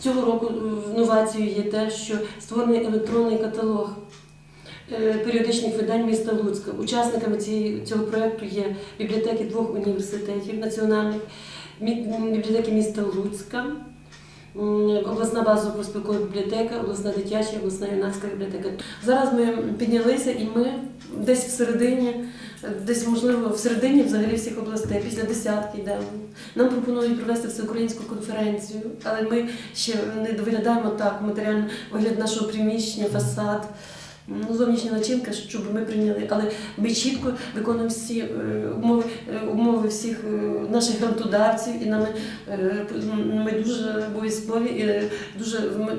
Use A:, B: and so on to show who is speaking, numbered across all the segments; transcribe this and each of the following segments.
A: цього року новацією є те, що створений електронний каталог е, періодичних видань міста Луцька. Учасниками цього проєкту є бібліотеки двох університетів національних, бібліотеки міста Луцька, обласна базова проспілкова бібліотека, обласна дитяча, обласна юнацька бібліотека. Зараз ми піднялися і ми десь всередині, десь можливо в середині взагалі всіх областей, після десятки йдемо. Нам пропонують провести всеукраїнську конференцію, але ми ще не виглядаємо так матеріально вигляд нашого приміщення, фасад. Ну, зовнішня начинка, щоб ми прийняли, але ми чітко виконуємо всі е, умови, е, умови всіх е, наших грантодавців, і нами ми дуже обов'язкові і дуже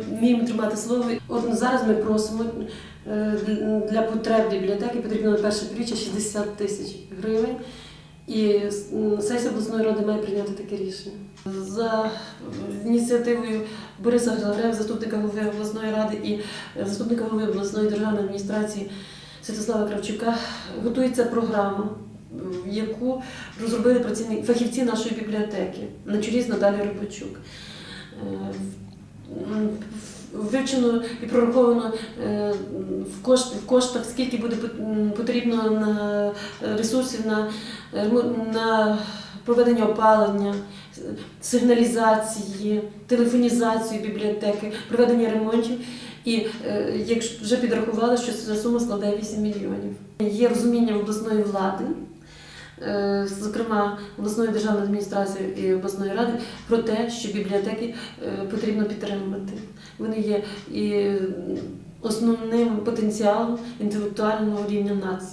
A: вміємо тримати слово. От зараз ми просимо для потреб бібліотеки потрібно на перше півріччя 60 тисяч гривень. І сесія обласної ради має прийняти таке рішення. За ініціативою Бориса Григорєва, заступника голови обласної ради і е, заступника голови обласної державної адміністрації Святослава Кравчука готується програма, яку розробили працівники фахівці нашої бібліотеки на чолі з Наталією Рибачук. Е, Вивчено і прораховано е, в, кошт, в коштах, скільки буде потрібно на ресурсів на, на проведення опалення, сигналізації, телефонізацію бібліотеки, проведення ремонтів. І е, якщо вже підрахували, що ця сума складає 8 мільйонів. Є розуміння обласної влади, е, зокрема обласної державної адміністрації і обласної ради, про те, що бібліотеки е, потрібно підтримувати. Вони є і основним потенціалом інтелектуального рівня нації.